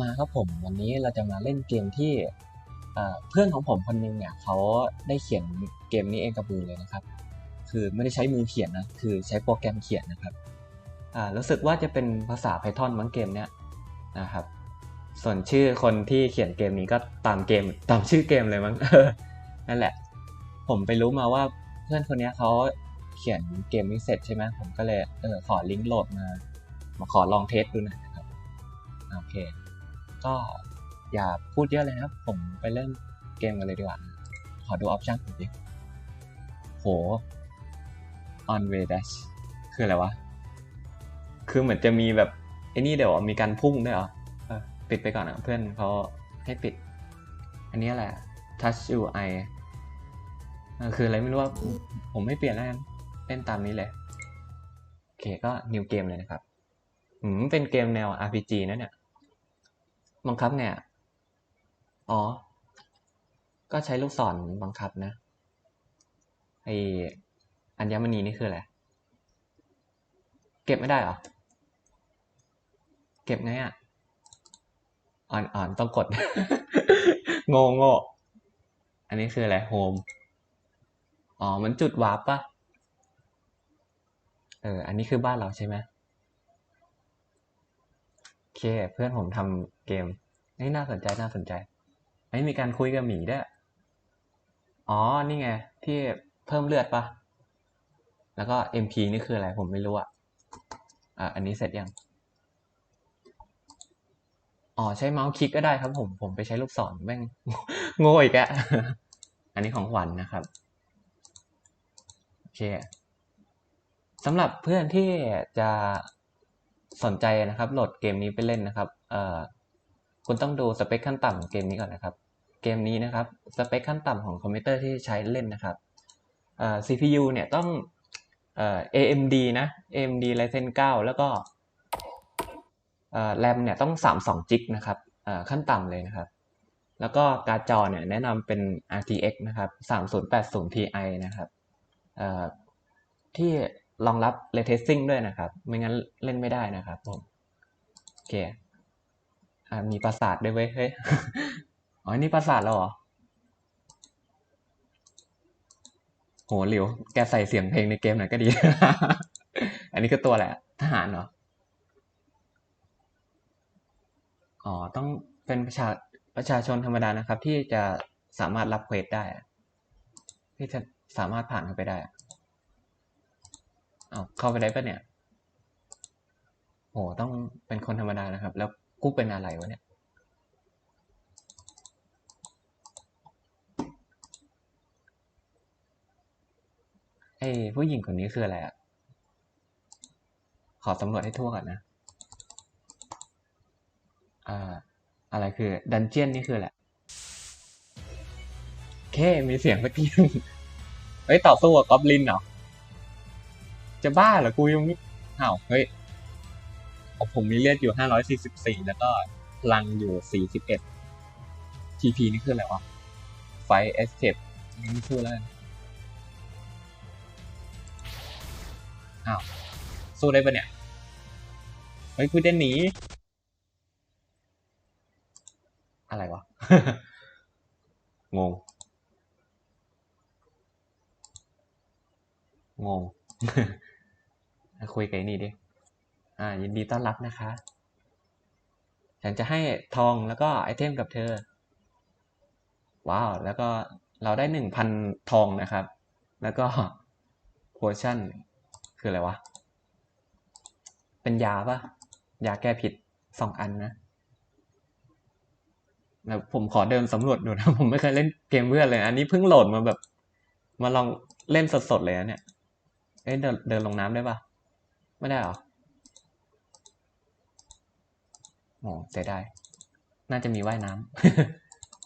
มาครับผมวันนี้เราจะมาเล่นเกมที่เพื่อนของผมคนหนึงเนี่ยเขาได้เขียนเกมนี้เองกับมือเลยนะครับ คือไม่ได้ใช้มือเขียนนะคือใช้โปรแกรมเขียนนะครับรู้สึกว่าจะเป็นภาษา Python มั้งเกมเนี้ยนะครับ ส่วนชื่อคนที่เขียนเกมนี้ก็ตามเกมตามชื่อเกมเลยมั้งนั่นแหละ ผมไปรู้มาว่าเพื่อนคนนี้เขาเขียนเกมนี้เสร็จใช่ไหมผมก็เลยเออขอลิงก์โหลดมามาขอลองเทสดูหน่อยนะครับโอเค ก็อย่าพูดเยอะเลยนะครับผมไปเล่นเกมกันเลยดีกว่า ขอดูออปชั่นผมดิโห on way dash คืออะไรวะ คือเหมือนจะมีแบบไอ้นี่เดี๋ยวมีการพุ่งด้วยเหรอเออปิดไปก่อนนะเพื่อนเขาให้ปิด อันนี้อะไรอะ touch UI เออคืออะไรไม่รู้ว่าผมไม่เปลี่ยนแล้วกันเล่นตามนี้เลย โอเคก็ new game เลยนะครับ อืม เป็นเกมแนว RPG นะเนี่ย บังคับเนี่ยอ๋อ ก็ใช้ลูกศรบังคับนะไออัญมณีนี่คืออะไร เก็บไม่ได้หรอ เก็บไงอะ อ่อนอ่อนต้องกดโง่โง่อันนี้คืออะไรโฮม อ๋อ มันจุดวาร์ปปะเออ อันนี้คือบ้านเราใช่ไหมโอเค เพื่อนผมทำ เกมนี่น่าสนใจน่าสนใจไอ้มีการคุยกับหมีด้วยอ๋อ นี่ไง ที่เพิ่มเลือดปะแล้วก็ MP นี่คืออะไร ผมไม่รู้อะ อะอันนี้เสร็จยัง อ๋อ ใช้เมาส์คลิกก็ได้ครับผม ผมไปใช้ลูกศรแม่งโง่อีกอะอันนี้ของขวัญนนะครับ โอเคสำหรับเพื่อนที่จะสนใจนะครับ โหลดเกมนี้ไปเล่นนะครับ เอ่อ คุณต้องดูสเปคขั้นต่ำของเกมนี้ก่อนนะครับ เกมนี้นะครับสเปคขั้นต่ำของคอมพิวเตอร์ที่ใช้เล่นนะครับเอ่อ CPU เนี่ยต้องเอ่อ AMD นะ AMD Ryzen 9 แล้วก็เอ่อ RAM เนี่ยต้อง32จิกนะครับเอ่อขั้นต่ำเลยนะครับ แล้วก็การ์ดจอเนี่ยแนะนำเป็น RTX นะครับ3080 Ti นะครับเอ่อที่รองรับ Ray Tracing ด้วยนะครับ ไม่งั้นเล่นไม่ได้นะครับผมโอเค อ่ามีปราสาทด้วยเว้ยเฮ้ยอ๋อนี่ปราสาทแล้วเหรอโหหลิวแกใส่เสียงเพลงในเกมหน่อยก็ดี อันนี้ก็ตัวแหละทหารเหรออ๋อต้องเป็นประชาประชาชนธรรมดานะครับ ที่จะสามารถรับเควสได้ ที่จะสามารถผ่านเข้าไปได้อะเอาเข้าไปได้ปะเนี่ยโหต้องเป็นคนธรรมดานะครับ แล้ว กูเป็นอะไรวะเนี่ยไอ้ผู้หญิงคนนี้คืออะไรอะ ขอสำรวจให้ทั่วก่อนนะ อ่า อะไรคือ ดันเจียนนี่คืออะไรเค มีเสียงเมื่อกี้เฮ้ย ต่อสู้กับกอบลินเหรอ จะบ้าเหรอ กูยังไม่อ้าว เฮ้ย ของผมมีเลือดอยู่ห้าร้อยสี่สิบสี่แล้วก็พลังอยู่สี่สิบเอ็ด TP นี่คืออะไรวะ ไฟเอสเคปนี่พูดแล้วอ้าว สู้ได้ปะเนี่ย เฮ้ยกูจะหนี อะไรวะ งง งงคุยกับไอ้นี่ดิ อ่ายินดีต้อนรับนะคะ ฉันจะให้ทองแล้วก็ไอเทมกับเธอ ว้าว แล้วก็เราได้หนึ่งพันทองนะครับ แล้วก็โพชั่นคืออะไรวะ เป็นยาปะยาแก้ผิดสองอันนะแล้วผมขอเดินสำรวจดูนะ ผมไม่เคยเล่นเกมเพื่อนเลย อันนี้เพิ่งโหลดมาแบบ มาลองเล่นสดๆเลยนะเนี่ยเอ้ยเดินเดินลงน้ำได้ปะไม่ได้หรอ โอ้เสียดายน่าจะมีว่ายน้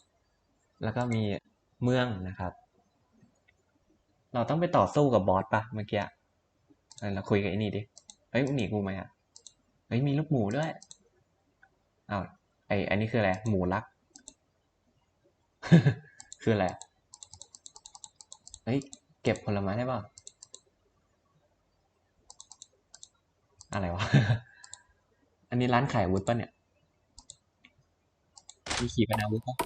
ำ แล้วก็มีเมืองนะครับ เราต้องไปต่อสู้กับบอสปะเมื่อกี้เราคุยกับไอ้นี่ดิ เฮ้ยหนีกูไหมอะ เฮ้ยมีลูกหมูด้วยอ้าวไออันนี้คืออะไร หมูรัก คืออะไร เฮ้ยเก็บผลไม้ได้ป่ะอะไรวะ อันนี้ร้านขายวุธป่ะเนี่ย มีขีปนาวุธปะ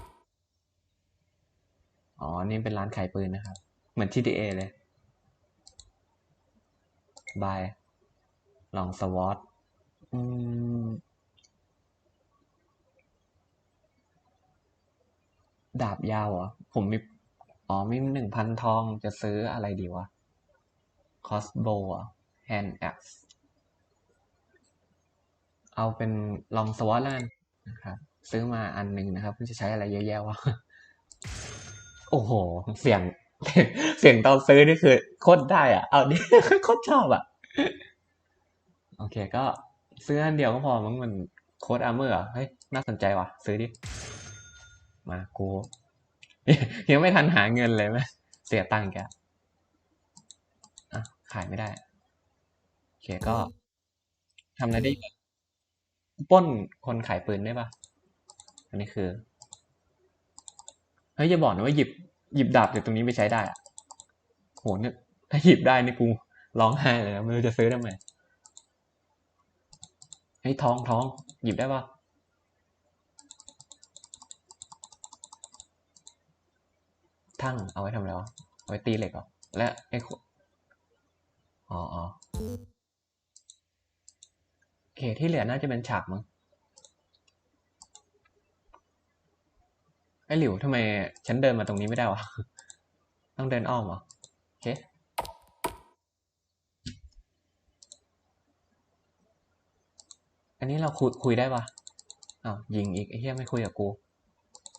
อ๋อ นี่เป็นร้านขายปืนนะครับ เหมือน GTA เลย บาย ลองสวอตอืม ดาบยาวเหรอ ผมมี อ๋อ มีหนึ่งพันทองจะซื้ออะไรดีวะ คอสโบอะแฮนด์แอ็กเอาเป็นลองสวอตแล้วกันนะครับ ซื้อมาอันหนึ่งนะครับจะใช้อะไรเยอะแยะวะโอ้โห เสียง เสียงตอนซื้อนี่คือโคตรได้อะ เอาดิโคตรชอบอะ โอเค ก็ซื้ออันเดียวก็พอมั้งมันโค้ดอาร์เมอร์เฮ้ยน่าสนใจว่ะ ซื้อดิ มากูยังไม่ทันหาเงินเลยไหมเสียตังค์แกอะขายไม่ได้ โอเคก็ทำอะไรได้ป้นคนขายปืนได้ปะ อันนี้คือ เฮ้ยอย่าบอกนะว่าหยิบหยิบดาบจากตรงนี้ไปใช้ได้อะโหเนี่ยถ้าหยิบได้นี่กูร้องไห้เลยนะไม่รู้จะซื้อทำไมเฮ้ยทองทอง หยิบได้ปะทั้งเอาไว้ทำอะไรวะ เอาไว้ตีเหล็กเหรอ และไอ้ขวอ๋ออ๋อโอเคที่เหลือน่าจะเป็นฉากมั้ง ไอ้หลิวทำไมฉันเดินมาตรงนี้ไม่ได้วะ ต้องเดินอ้อมเหรอ โอเค อันนี้เราคุยคุยได้ปะอ้าวยิงอีกไอ้เหี้ยไม่คุยกับกู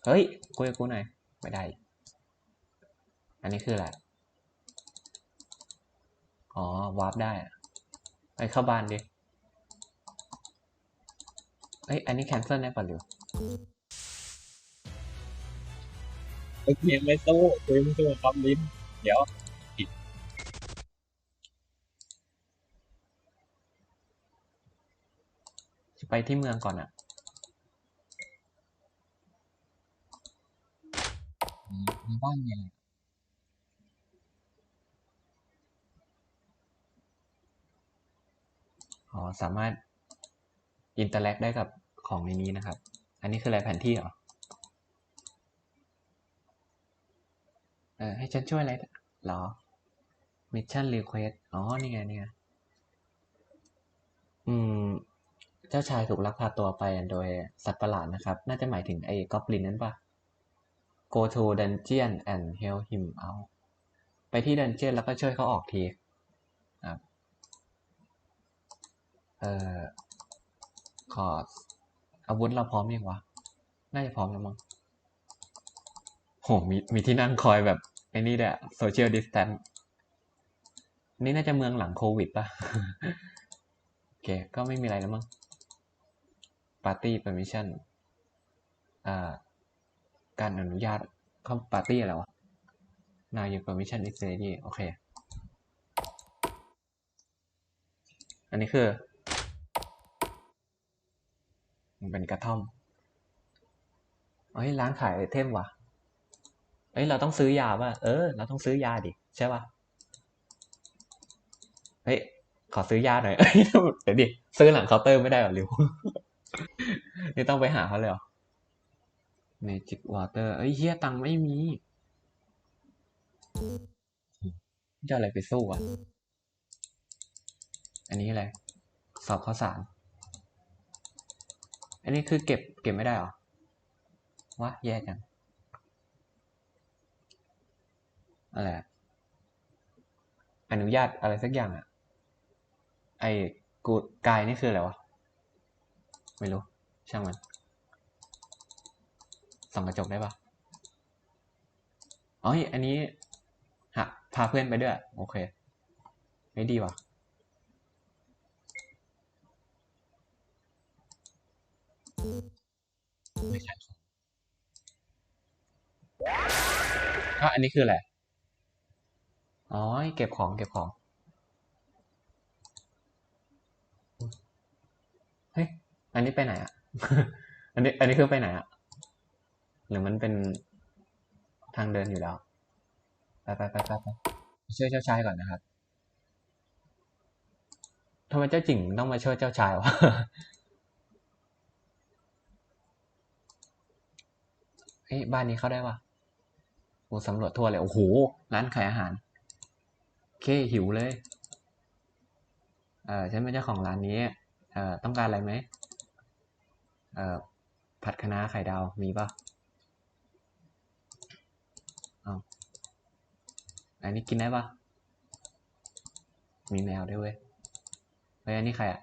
เฮ้ย คุยกับกูหน่อย ไม่ได้ อันนี้คืออะไร อ๋อ วาร์ปได้อะไปเข้าบ้านดิเอ้ย อันนี้แคนเซิลได้ป่ะหรือ โอเคไม่สู้คุยไม่สู้ครับลิ้นเดี๋ยวจะไปที่เมืองก่อนอะมีบ้านมีอะไรอ๋อ สามารถอินเตอร์แลกได้กับของในนี้นะครับ อันนี้คืออะไรแผนที่เหรอ เออให้ฉันช่วยอะไรเหรอ Mission Request อ๋อ นี่ไงนี่ไงอืม เจ้าชายถูกลักพาตัวไปโดยสัตว์ประหลาดนะครับ น่าจะหมายถึงไอ้กอบลินนั่นปะ go to dungeon and help him out ไปที่ดันเจียนแล้วก็ช่วยเขาออกทีครับเอ่อขออาวุธเราพร้อมยังวะ น่าจะพร้อมแล้วมั้งโหมีมีที่นั่งคอยแบบ ไอ้นี่แหละ social distance นี่น่าจะเมืองหลังโควิดป่ะ โอเค ก็ไม่มีอะไรแล้วมั้ง party permission อ่า การอนุญาตเข้าปาร์ตี้อะไรวะ now your permission is ready โอเค อันนี้คือ มันเป็นกระท่อมเฮ้ยร้านขายไอเทมว่ะ เอ้ยเราต้องซื้อยาป่ะเออ เราต้องซื้อยาดิใช่ป่ะเฮ้ยขอซื้อยาหน่อยเดี๋ยวดิซื้อหลังเคาน์เตอร์ไม่ได้หรอริวนี่ต้องไปหาเขาเลยเหรอ Magic Water เอ้ยเฮียตังไม่มีจะอะไรไปสู้อะ อันนี้อะไร สอบข้อสาร อันนี้คือเก็บเก็บไม่ได้หรอวะแย่จัง อะไรอนุญาตอะไรสักอย่างอะไอ้กูกายนี่คืออะไรวะ ไม่รู้ ช่างมัน ส่องกระจกได้ปะอ๋ออันนี้หะพาเพื่อนไปด้วย โอเค ไม่ดีว่ะไม่ใช่ก็อันนี้คืออะไร อ๋อ เก็บของ เก็บของ เฮ้ย อันนี้ไปไหนอะ อันนี้ อันนี้คือไปไหนอะ หรือมันเป็นทางเดินอยู่แล้ว ไปไปไปไปไปช่วยเจ้าชายก่อนนะครับทำไมเจ้าจิ๋งต้องมาช่วยเจ้าชายวะเอ้ยบ้านนี้เข้าได้ปะกูสำรวจทั่วเลย โอ้โห ร้านขายอาหาร เคหิวเลยเออฉันเป็นเจ้าของร้านนี้เอ่อต้องการอะไรไหมเอ่อผัดคะน้าไข่ดาวมีปะเอาอันนี้กินได้ปะมีแมวด้วยเว้ยเฮ้ยอันนี้ใครอะ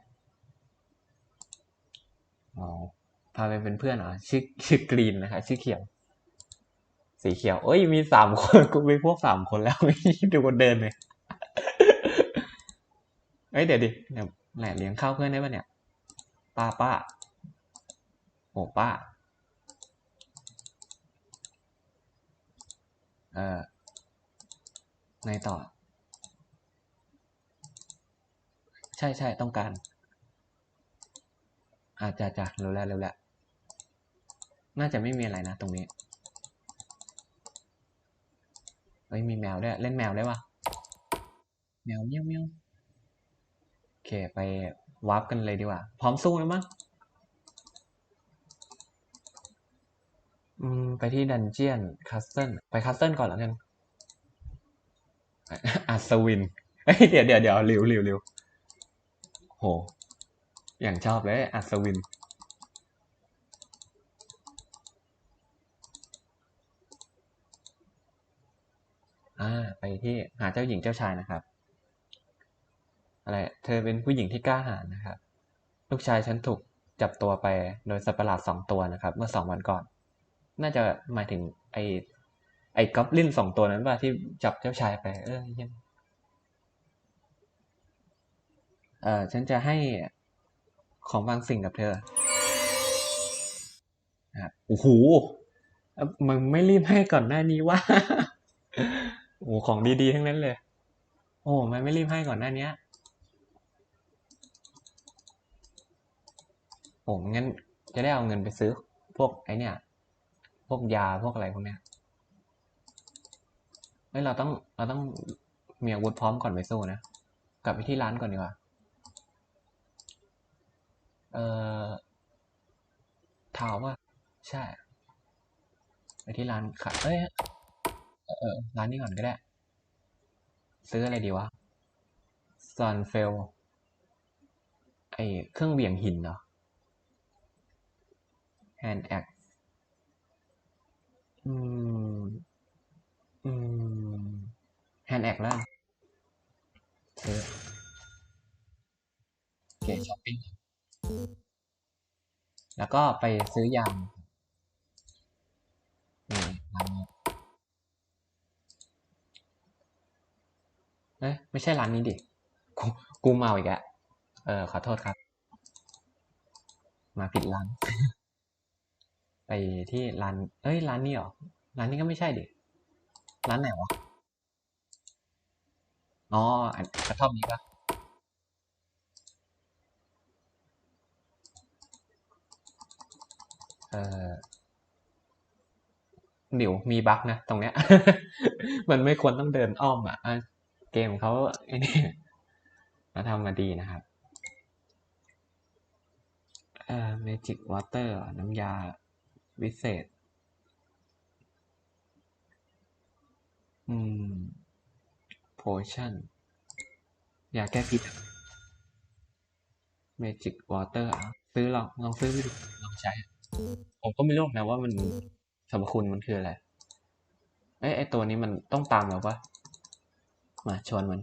อ๋อพาไปเป็นเพื่อนเหรอชื่อชื่อกรีนนะคะชื่อเขียวสีเขียวเอ้ยมีสามคนกูมีพวกสามคนแล้วดูคนเดินเลย เอ้ยเดี๋ยวดิเดี๋ยวแหละเลี้ยงข้าวเพื่อนได้ปะเนี่ย ป้าป้าโอ้ป้า เออไงต่อ ใช่ใช่ต้องการอาจจะจะรู้แล้วรู้แล้ว น่าจะไม่มีอะไรนะตรงนี้ เฮ้ยมีแมวด้วย เล่นแมวได้ปะแมวเมี้ยวเมี้ยว เคไปวาร์ปกันเลยดีกว่า พร้อมสู้แล้วมั้งอืมไปที่ดันเจียนคัสเซิลไปคัสเซิลก่อนแล้วกันอัศวินเฮ้ยเดี๋ยวเดี๋ยวเดี๋ยวริวริวริวโห อย่างชอบเลยอัศวิน อ่า ไปที่หาเจ้าหญิงเจ้าชายนะครับ อะไร เธอเป็นผู้หญิงที่กล้าหาญนะครับ ลูกชายฉันถูกจับตัวไปโดยสัตว์ประหลาดสองตัวนะครับ เมื่อสองวันก่อน น่าจะหมายถึงไอไอ้กอบลินสองตัวนั้นป่ะที่จับเจ้าชายไป เออยังเออฉันจะให้ของบางสิ่งกับเธอนะครับโอ้โหมึงไม่รีบให้ก่อนหน้านี้ว่าโอ้ของดีๆ ทั้งนั้นเลย โอ้มันไม่รีบให้ก่อนหน้านี้ ยโอ้งั้นจะได้เอาเงินไปซื้อพวกไอเนี่ย พวกยาพวกอะไรพวกเนี้ยเฮ้ยเราต้องเราต้องมีอาวุธพร้อมก่อนไปสู้นะ กลับไปที่ร้านก่อนดีกว่า เอ่อถามว่า ใช่ ไปที่ร้านขายเอ้ย เออร้านนี้ก่อนก็ได้ ซื้ออะไรดีวะซอนเฟลไอเครื่องเหวี่ยงหินเหรอ hand axe อืม อืม hand axe แล้วกันซื้อโอเคช้อปปิ้งแล้วก็ไปซื้อยางนี่ร้านนี้เอ้ยไม่ใช่ร้านนี้ดิ กูกูเมาอีกแล้วเออ ขอโทษครับ มาผิดร้าน ไปที่ร้าน เอ้ยร้านนี้เหรอ ร้านนี้ก็ไม่ใช่ดิ ร้านไหนวะ อ๋อ อันกระท่อมนี้ปะเออเดี๋ยวมีบั๊กนะ ตรงเนี้ย มันไม่ควรต้องเดินอ้อมอะอะเกมเขาไอ้นี่มาทำมาดีนะครับ เอ่อ Magic Water น้ำยา วิเศษ อืม Potion ยาแก้พิษอะ Magic Water อะซื้อลองลองซื้อไปดูลองใช้ ผมก็ไม่รู้นะว่ามันสรรพคุณมันคืออะไร เอ้ยไอตัวนี้มันต้องตามเราปะมาชวนมัน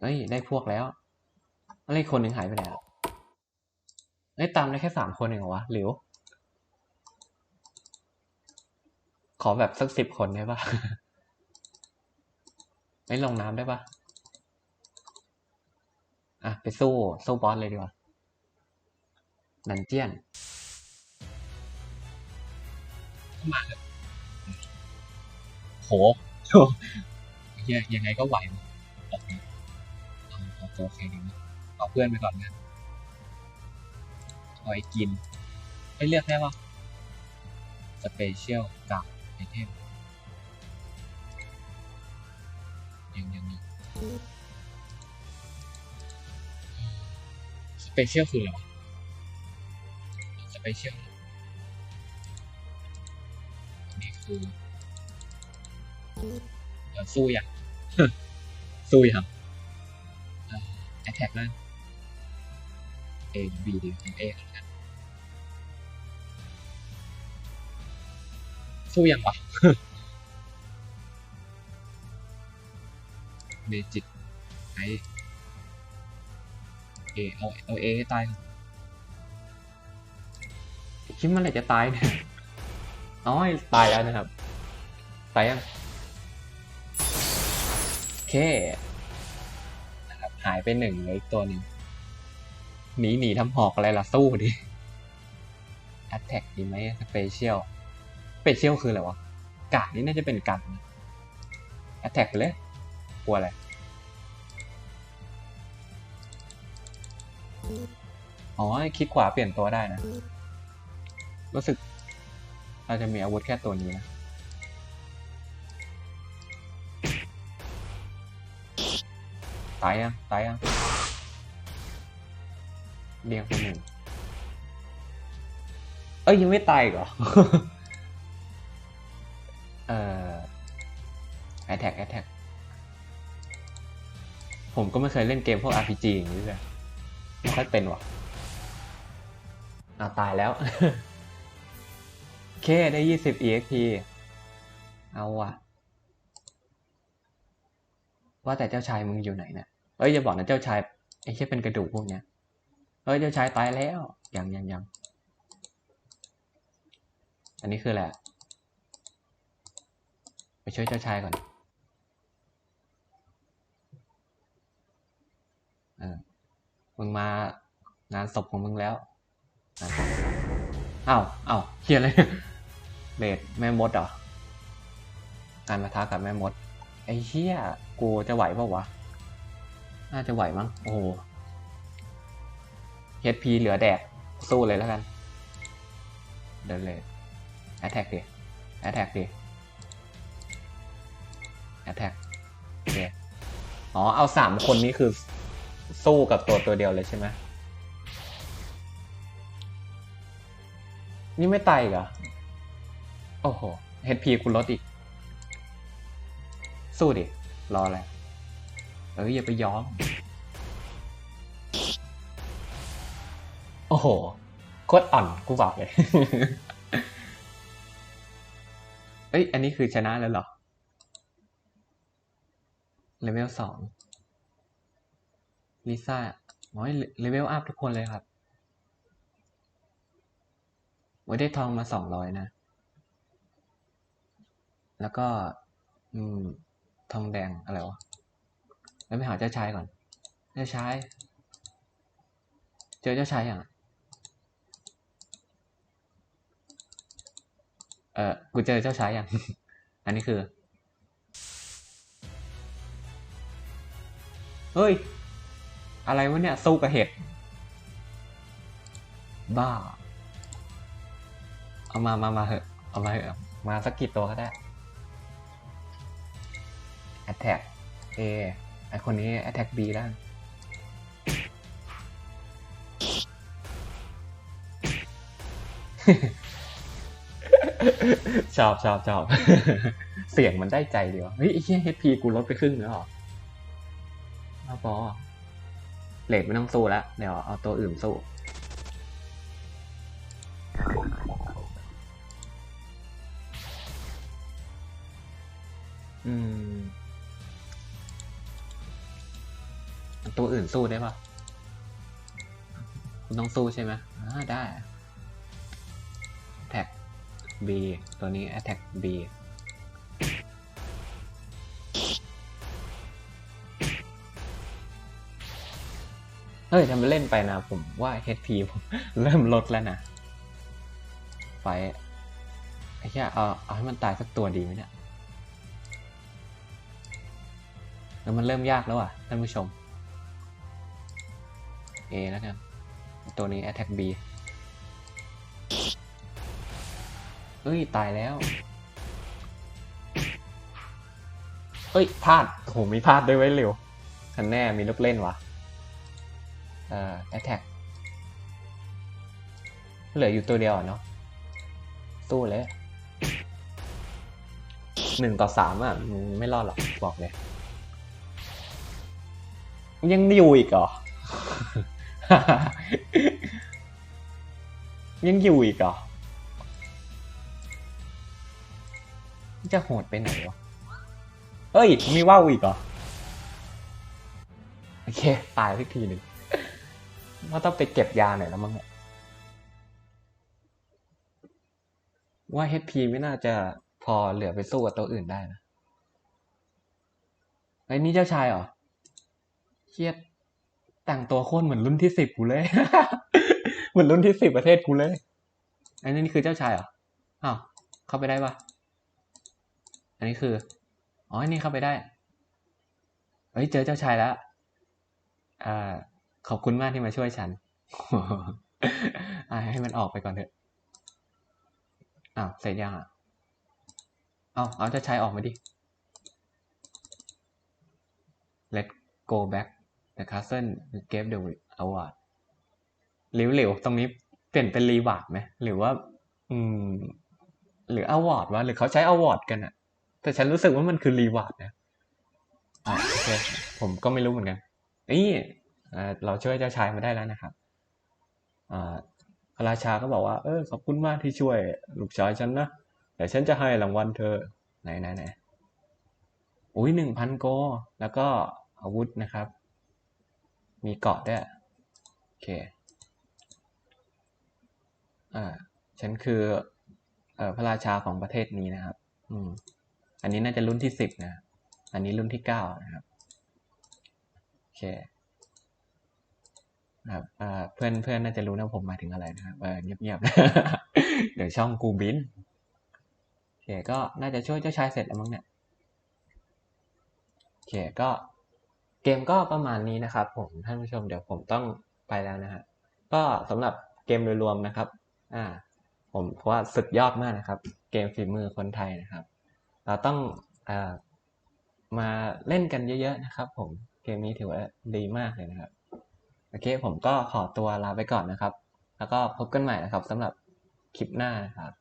เฮ้ย ได้พวกแล้วอะไรคนหนึ่งหายไปไหนอะ เอ้ยตามได้แค่สามคนเองเหรอวะหลิว ขอแบบสักสิบคนได้ปะไม่ลงน้ำได้ปะอะ ไปสู้ สู้บอสเลยดีกว่า ดันเจียน มาเถอะโหเหี้ยยังไงก็ไหวมั้งโอเคเอาเอาโอเคดีนะเอาเพื่อนไปก่อนนะ เอาไอ้กินให้เลือกได้ว่าสเปเชียลกับไอเทมยังยังยังสเปเชียลคืออะไรวะสเปเชียลสู้เดี๋ยวสู้อย่างสู้อย่างแอทแทกนั่น A B ดีของ A กันแล้วกันสู้ย่างวะเมจิกไอเอเอาเอาเอให้ตายคิดมันอะไรจะตายเนี่ยอ๋อตายแล้วนะครับ ตายยังโอเคนะครับหายไปหนึ่งเลยอีกตัวหนึ่ง หนีหนีทำหอกอะไรล่ะ สู้ดิ a t t a c k ดีไหม Special Special คืออะไรวะกาดนี่น่าจะเป็นกัน Attack ไปเลย กลัวอะไร อ๋อ คลิกขวาเปลี่ยนตัวได้นะ รู้สึกเราจะมีอาวุธแค่ตัวนี้นะตายยังตายยัง เรียงคนหนึ่งเอ้ยยังไม่ตายกเหรอ เอ่อ attack attack ผมก็ไม่เคยเล่นเกมพวก RPG อย่างนี้เลยไม่ค่อยเป็นวะอ่าตายแล้ว โอเค ได้ 20 EXP เอาว่ะ ว่าแต่เจ้าชายมึงอยู่ไหนเนี่ยเอ้ยอย่าบอกนะเจ้าชายไอ้แค่เป็นกระดูกพวกเนี้ย เอ้ยเจ้าชายตายแล้วยังยังยังอันนี้คืออะไรอะไปช่วยเจ้าชายก่อนเออมึงมางานศพของมึงแล้วเอ้าวอ้าวเฮียอะไรเลดแม่มดเหรอการมาท้ากับแม่มดไอ้เฮียกูจะไหวปล่าวะน่าจะไหวมั้งโอ้ HP เหลือแดก สู้เลยแล้วกัน เดินเลย Attack ดิ Attack ดิ Attack โอเคอ๋อ เอาสามคนนี้คือสู้กับตัวตัวเดียวเลยใช่ไหมนี่ไม่ตายอีกเหรอ โอ้โห HP คุณลดอีก สู้ดิ รออะไร เอ้ยอย่าไปย้อม โหโคตรอ่อนกูบอกเลย เอ้ย อันนี้คือชนะแล้วเหรอ เลเวลสองลิซ่าโอ้ยเลเวลอัพทุกคนเลยครับไว้ได้ทองมาสองร้อยนะ แล้วก็ อืม ทองแดงอะไรวะ แล้วไปหาเจ้าชายก่อน เจ้าชาย เจอเจ้าชายยังอะ เออกูเจอเจ้าชายยังอันนี้คือ เฮ้ย อะไรวะเนี่ยสู้กับเห็ด บ้า เอามามามาเหอะ เอามาเหอะ มาสักกี่ตัวก็ได้ attack A ไอคนนี้ attack B แล้ว ชอบชอบชอบเสียงมันได้ใจเดียวเฮ้ยไอ้เหี้ย HP กูลดไปครึ่งแล้วหรอเอาปอเลดไม่ต้องสู้ล้วเดี๋ยวเอาตัวอื่นสู้อืม ตัวอื่นสู้ได้ปะคุณต้องสู้ใช่ไหมอ่าได้ B ตัวนี้ attack B เฮ้ยทำไมเล่นไปนะผมว่า HP ผมเริ่มลดแล้วนะ ไฟไอ้แค่เอาเอาให้มันตายสักตัวดีไหมเนี่ยแล้วมันเริ่มยากแล้วอะท่านผู้ชม A แล้วกัน ตัวนี้ attack B เฮ้ย ตายแล้วเฮ้ยพลาดโหมีพลาดด้วยไว้ยเร็วคันแน่มีลูกเล่นวะเอ่อ attack เหลืออยู่ตัวเดียวอะเนาะสู้เลยหนึ่งต่อสามอะมึงไม่รอดหรอกบอกเลย ยังอยู่อีกเหรอ ยังอยู่อีกเหรอ จะโหดไปไหนวะ เอ้ย มีว่าวอีกเหรอ โอเค ตายสักทีหนึ่งว่าต้องไปเก็บยาหน่อยแล้วมั้งเนี่ยว่า HP ไม่น่าจะพอเหลือไปสู้กับตัวอื่นได้นะไอ้นี่เจ้าชายเหรอเครียดแต่งตัวโคตรเหมือนรุ่นที่สิบกูเลย เหมือนรุ่นที่สิบประเทศกูเลย อันนี้คือเจ้าชายเหรอ อ้าว เข้าไปได้ปะ นนี้คือ อ๋ออันนี้เข้าไปได้ เฮ้ย เจอเจ้าชายแล้วอ่าขอบคุณมากที่มาช่วยฉันให้มันออกไปก่อนเถอะ อ้าว เสร็จยังอะ เอาเอาเจ้าชายออกมาดิ let go back the castle gave the award หลิวๆ ตรงนี้เปลี่ยนเป็นรีวาร์ดไหม หรือว่า อืม หรืออวอร์ดวะ หรือเขาใช้อวอร์ดกันอะ แต่ฉันรู้สึกว่ามันคือรีวาร์ดนะอ่าโอเคผมก็ไม่รู้เหมือนกัน นี่เราช่วยเจ้าชายมาได้แล้วนะครับอ่าพระราชาก็บอกว่า เออ ขอบคุณมากที่ช่วยลูกชายฉันนะเดี๋ยวฉันจะให้รางวัลเธอ ไหนไหนไหนอุ้ยหนึ่งพันโก แล้วก็อาวุธนะครับ มีเกาะด้วย โอเค อ่า ฉันคือ เอ่อ พระราชาของประเทศนี้นะครับ อืม อันนี้น่าจะรุ่นที่สิบนะ อันนี้รุ่นที่เก้านะครับ โอเคครับเพื่อนเพื่อนน่าจะรู้นะผมมาถึงอะไรนะครับเออเงียบๆ เดี๋ยวช่องกูบิน โอเค ก็น่าจะช่วยเจ้าชายเสร็จแล้วมั้งเนี่ย โอเค ก็เกมก็ประมาณนี้นะครับ ผมท่านผู้ชมเดี๋ยวผมต้องไปแล้วนะฮะ ก็สำหรับเกมโดยรวมนะครับ อ่า ผมว่าสุดยอดมากนะครับ เกมฝีมือคนไทยนะครับ เราต้องอมาเล่นกันเยอะๆนะครับ ผมเกมนี้ถือว่าดีมากเลยนะครับโอเคผมก็ขอตัวลาไปก่อนนะครับ แล้วก็พบกันใหม่นะครับสำหรับคลิปหน้านะครับ